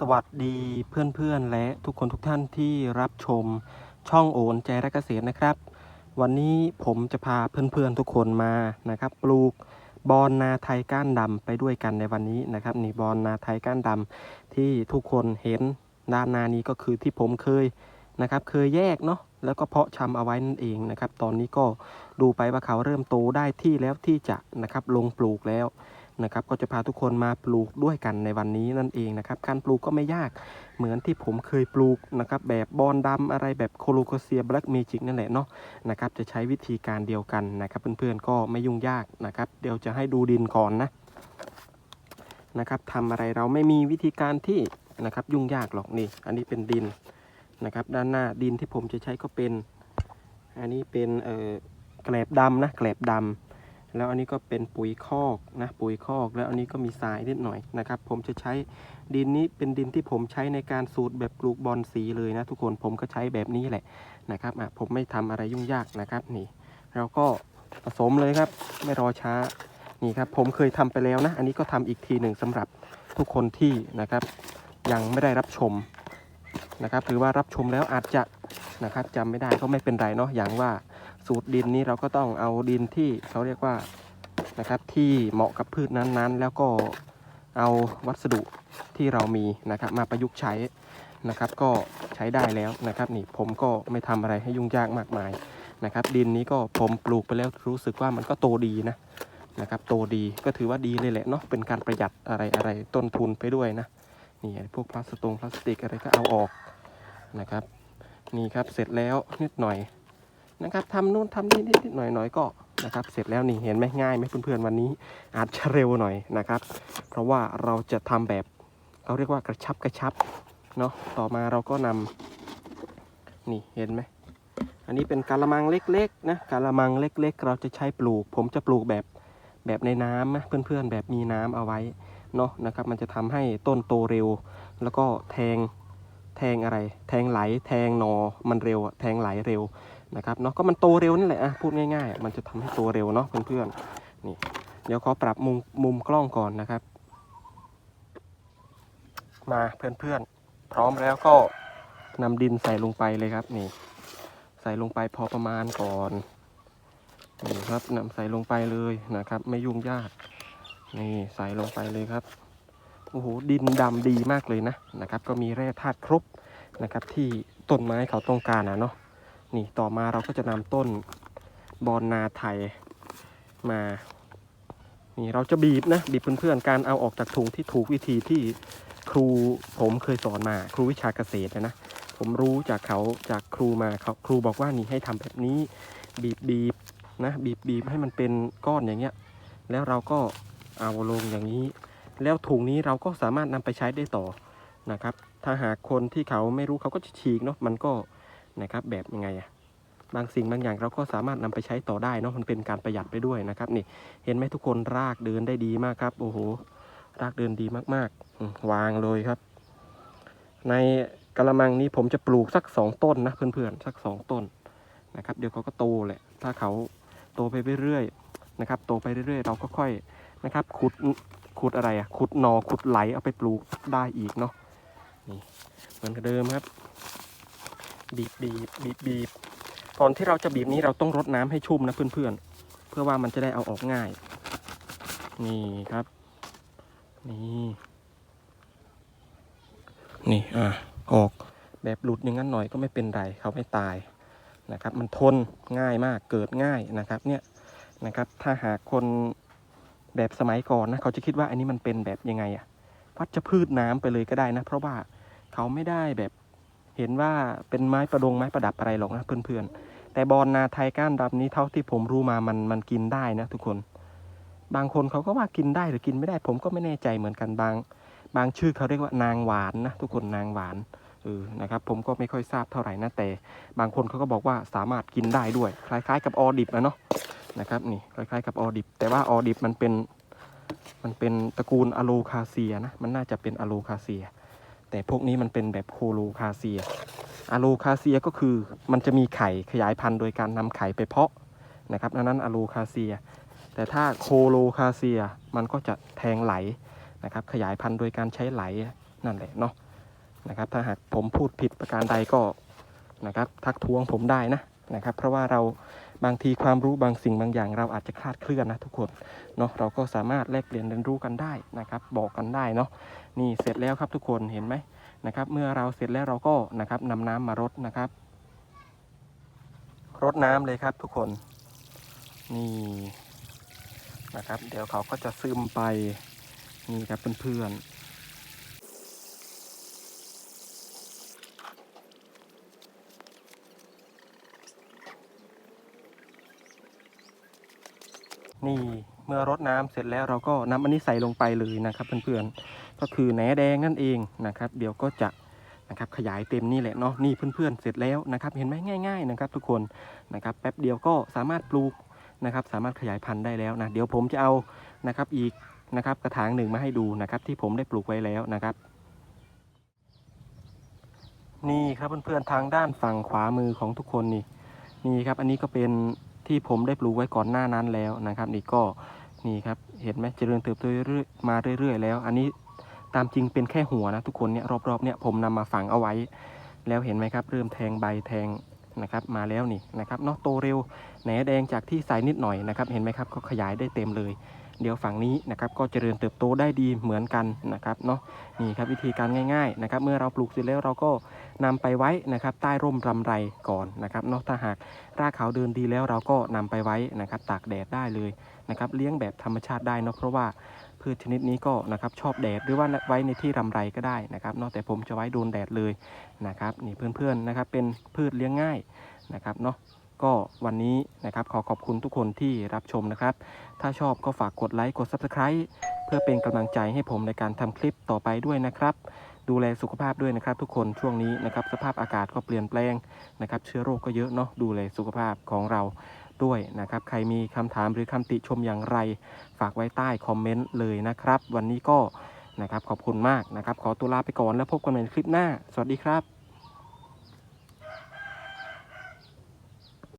สวัสดีเพื่อนๆ และทุกคนทุกท่านที่รับชมช่องโอนใจรักเกษตรนะครับ วันนี้ผมจะพาเพื่อนๆทุกคนมานะครับ ปลูกบอนนาไทยก้านดำไปด้วยกันในวันนี้นะครับนี่บอนนาไทยก้านดำที่ทุกคนเห็นด้านนานี้ก็คือที่ผมเคยนะครับ เคยแยกเนาะแล้วก็เพาะชำเอาไว้นั่นเองนะครับ ตอนนี้ก็ดูไปว่าเขาเริ่มโตได้ที่แล้วที่จะนะครับลงปลูกแล้ว นะครับก็จะพาทุกคนมาปลูกด้วยกันในวันนี้นั่นเองนะครับการปลูกก็ไม่ยากเหมือนที่ผมเคยปลูกนะครับแบบบอนดำอะไรแบบโคโลโคเซียแบล็กเมจิกนั่นแหละเนาะนะครับจะใช้วิธีการเดียวกันนะครับเพื่อนๆก็ไม่ยุ่งยากนะครับเดี๋ยวจะให้ดูดินก่อนนะนะครับทำอะไรเราไม่มีวิธีการที่นะครับยุ่งยากหรอกนี่อันนี้เป็นดินนะครับด้านหน้าดินที่ผมจะใช้ก็เป็น อันนี้เป็นเอ่อแกลบดำนะแกลบดำ แล้วอันนี้ก็เป็นปุ๋ยคอกนะปุ๋ยคอก แล้วอันนี้ก็มีทรายนิดหน่อยนะครับ ผมจะใช้ดินนี้เป็นดินที่ผมใช้ในการสูตรแบบปลูกบอนสีเลยนะทุกคนผมก็ใช้แบบนี้แหละนะครับอะผมไม่ทำอะไรยุ่งยากนะครับนี่เราก็ผสมเลยครับ ไม่รอช้านี่ครับผมเคยทำไปแล้วนะ อันนี้ก็ทำอีกทีหนึ่งสำหรับทุกคนที่นะครับ ยังไม่ได้รับชมนะครับหรือว่ารับชมแล้วอาจจะนะครับจำไม่ได้ก็ไม่เป็นไรเนาะอย่างว่า สูตรดินนี้เราก็ต้องเอาดินที่เขาเรียกว่านะครับที่เหมาะกับพืชนั้นๆ แล้วก็เอาวัสดุที่เรามีนะครับมาประยุกต์ใช้นะครับ ก็ใช้ได้แล้วนะครับนี่ผมก็ไม่ทำอะไรให้ยุ่งยากมากมายนะครับ ดินนี้ก็ผมปลูกไปแล้วรู้สึกว่ามันก็โตดีนะนะครับ โตดีก็ถือว่าดีเลยแหละเนาะเป็นการประหยัดอะไรอะไรต้นทุนไปด้วยนะนี่พวกพลาสตงพลาสติกอะไรก็เอาออกนะครับ นี่ครับเสร็จแล้วนิดหน่อย นะครับทำนู่นทำนี่นิดๆหน่อยๆก็นะครับ เสร็จแล้วนี่เห็นไหมง่ายไหมเพื่อนๆวันนี้ อาจจะเร็วหน่อยนะครับ เพราะว่าเราจะทำแบบเขาเรียกว่ากระชับกระชับเนาะต่อมาเราก็นำนี่เห็นไหมอันนี้เป็นกาละมังเล็กๆนะกาละมังเล็ก ๆ เราจะใช้ปลูก ผมจะปลูกแบบแบบในน้ำนะเพื่อนๆแบบมีน้ำเอาไว้เนาะนะครับ มันจะทำให้ต้นโตเร็ว แล้วก็แทงแทงอะไร แทงไหล แทงหนอมันเร็ว แทงไหลเร็ว นะครับเนาะก็มันโตเร็วนั่นแหละอะพูดง่ายๆอะมันจะทำให้โตเร็วเนาะเพื่อนๆนี่เดี๋ยวขอปรับมุมมุมกล้องก่อนนะครับ มาเพื่อนๆ พร้อมแล้วก็นำดินใส่ลงไปเลยครับนี่ ใส่ลงไปพอประมาณก่อนนี่ครับนำใส่ลงไปเลยนะครับ ไม่ยุ่งยากนี่ใส่ลงไปเลยครับโอ้โหดินดำดีมากเลยนะนะครับ ก็มีแร่ธาตุครบนะครับ ที่ต้นไม้เขาต้องการนะเนาะ นี่ต่อมาเราก็จะนำต้นบอนนาไทยมา นี่เราจะบีบนะบีบเพื่อนๆการเอาออกจากถุงที่ถูกวิธีที่ครูผมเคยสอนมา ครูวิชาเกษตรนะนะผมรู้จากเขาจากครูมาเขาครูบอกว่านี่ให้ทำแบบนี้ บีบบีบนะบีบบีบให้มันเป็นก้อนอย่างเงี้ย แล้วเราก็เอาลงอย่างนี้ แล้วถุงนี้เราก็สามารถนำไปใช้ได้ต่อนะครับ ถ้าหากคนที่เขาไม่รู้เขาก็จะฉีกเนาะมันก็ นะครับ แบบยังไงอะบางสิ่งบางอย่างเราก็สามารถนำไปใช้ต่อได้เนาะมันเป็นการประหยัดไปด้วยนะครับนี่เห็นไหมทุกคนรากเดินได้ดีมากครับ โอ้โหรากเดินดีมากๆ วางเลยครับ ในกระมังนี้ผมจะปลูกสักสองต้นนะเพื่อนๆสักสองต้นนะครับ เดี๋ยวเขาก็โตแหละ ถ้าเขาโตไปเรื่อยๆนะครับ โตไปเรื่อยๆ เราก็ค่อยนะครับขุดขุดอะไรอะขุดหนอขุดไหลเอาไปปลูกได้อีกเนาะนี่เหมือนเดิมครับ บีบบีบบีบบีบก่อนที่เราจะบีบนี้เราต้องรดน้ำให้ชุ่มนะเพื่อนๆ เพื่อว่ามันจะได้เอาออกง่าย นี่ครับ นี่นี่อะออกแบบหลุดอย่างนั้นหน่อยก็ไม่เป็นไรเขาไม่ตายนะครับ มันทนง่ายมากเกิดง่ายนะครับ เนี่ยนะครับถ้าหากคนแบบสมัยก่อนนะเขาจะคิดว่าอันนี้มันเป็นแบบยังไงอะวัชพืชน้ำไปเลยก็ได้นะ เพราะว่าเขาไม่ได้แบบ เห็นว่าเป็นไม้ประดงไม้ประดับอะไรหรอกนะเพื่อนๆ แต่บอลนาไทยก้านดำนี้เท่าที่ผมรู้มามันมันกินได้นะทุกคน บางคนเขาก็ว่ากินได้หรือกินไม่ได้ ผมก็ไม่แน่ใจเหมือนกันบาง บางชื่อเขาเรียกว่านางหวานนะทุกคนนางหวานเออนะครับผมก็ไม่ค่อยทราบเท่าไหร่นะแต่บางคนเขาก็บอกว่าสามารถกินได้ด้วย คล้ายๆ กับออดิบนะเนาะนะครับนี่คล้ายๆกับออดิบ แต่ว่าออดิบมันเป็นมันเป็นตระกูลอะโลคาเซียนะมันน่าจะเป็นอะโลคาเซีย แต่พวกนี้มันเป็นแบบโคโลคาเซียอะโลคาเซียก็คือมันจะมีไข่ขยายพันธุ์โดยการนำไข่ไปเพาะนะครับดังนั้นอะโลคาเซีย แต่ถ้าโคโลคาเซียมันก็จะแทงไหลนะครับ ขยายพันธุ์โดยการใช้ไหลนั่นแหละเนาะนะครับ ถ้าหากผมพูดผิดประการใดก็นะครับ ทักท้วงผมได้นะนะครับ เพราะว่าเรา บางทีความรู้บางสิ่งบางอย่าง เราอาจจะคลาดเคลื่อนนะทุกคนเนาะเราก็สามารถแลกเปลี่ยนเรียนรู้กันได้นะครับ บอกกันได้เนาะนี่เสร็จแล้วครับทุกคนเห็นไหมนะครับ เมื่อเราเสร็จแล้วเราก็นะครับนำน้ำมารดนะครับรดน้ำเลยครับทุกคนนี่นะครับ เดี๋ยวเขาก็จะซึมไปนี่ครับเพื่อนๆ นี่เมื่อรดน้ำเสร็จแล้วเราก็นำอันนี้ใส่ลงไปเลยนะครับเพื่อนๆก็คือแหนแดงนั่นเองนะครับ เดี๋ยวก็จะนะครับขยายเต็มนี่แหละเนาะนี่เพื่อนๆเสร็จแล้วนะครับ เห็นไหมง่าย ๆ นะครับ ทุกคนนะครับแป๊บเดียวก็สามารถปลูกนะครับ สามารถขยายพันธุ์ได้แล้วนะเดี๋ยวผมจะเอานะครับอีกนะครับกระถางหนึ่งมาให้ดูนะครับ ที่ผมได้ปลูกไว้แล้วนะครับ นี่ครับเพื่อนๆทางด้านฝั่งขวามือของทุกคนนี่นี่ครับอันนี้ก็เป็น ที่ผมได้ปลูกไว้ก่อนหน้านั้นแล้วนะครับ นี่ก็นี่ครับเห็นไหมเจริญเติบโตเรื่อยมาเรื่อย ๆ แล้ว อันนี้ตามจริงเป็นแค่หัวนะทุกคนเนี่ยรอบๆเนี่ยผมนำมาฝังเอาไว้ แล้วเห็นไหมครับ เริ่มแทงใบแทงนะครับมาแล้วนี่นะครับเนาะโตเร็วแหนแดงจากที่ใสนิดหน่อยนะครับ เห็นไหมครับก็ขยายได้เต็มเลย เดี๋ยวฝั่งนี้นะครับก็เจริญเติบโตได้ดีเหมือนกันนะครับเนาะนี่ครับวิธีการง่ายๆนะครับเมื่อเราปลูกเสร็จแล้วเราก็นำไปไว้นะครับใต้ร่มรำไรก่อนนะครับเนาะถ้าหากรากเขาเดินดีแล้วเราก็นำไปไว้นะครับตากแดดได้เลยนะครับเลี้ยงแบบธรรมชาติได้เนาะเพราะว่าพืชชนิดนี้ก็นะครับชอบแดดหรือว่าไว้ในที่รำไรก็ได้นะครับเนาะแต่ผมจะไว้โดนแดดเลยนะครับนี่เพื่อนๆนะครับเป็นพืชเลี้ยงง่ายนะครับเนาะ ก็วันนี้นะครับขอขอบคุณทุกคนที่รับชมนะครับ ถ้าชอบก็ฝากกดไลค์กด Subscribe เพื่อเป็นกำลังใจให้ผมในการทำคลิปต่อไปด้วยนะครับ ดูแลสุขภาพด้วยนะครับ ทุกคนช่วงนี้นะครับสภาพอากาศก็เปลี่ยนแปลงนะครับ เชื้อโรคก็เยอะเนาะดูแลสุขภาพของเราด้วยนะครับ ใครมีคำถามหรือคำติชมอย่างไร ฝากไว้ใต้คอมเมนต์เลยนะครับ วันนี้ก็นะครับขอบคุณมากนะครับ ขอตัวลาไปก่อนแล้วพบกันใหม่ในคลิปหน้า สวัสดีครับ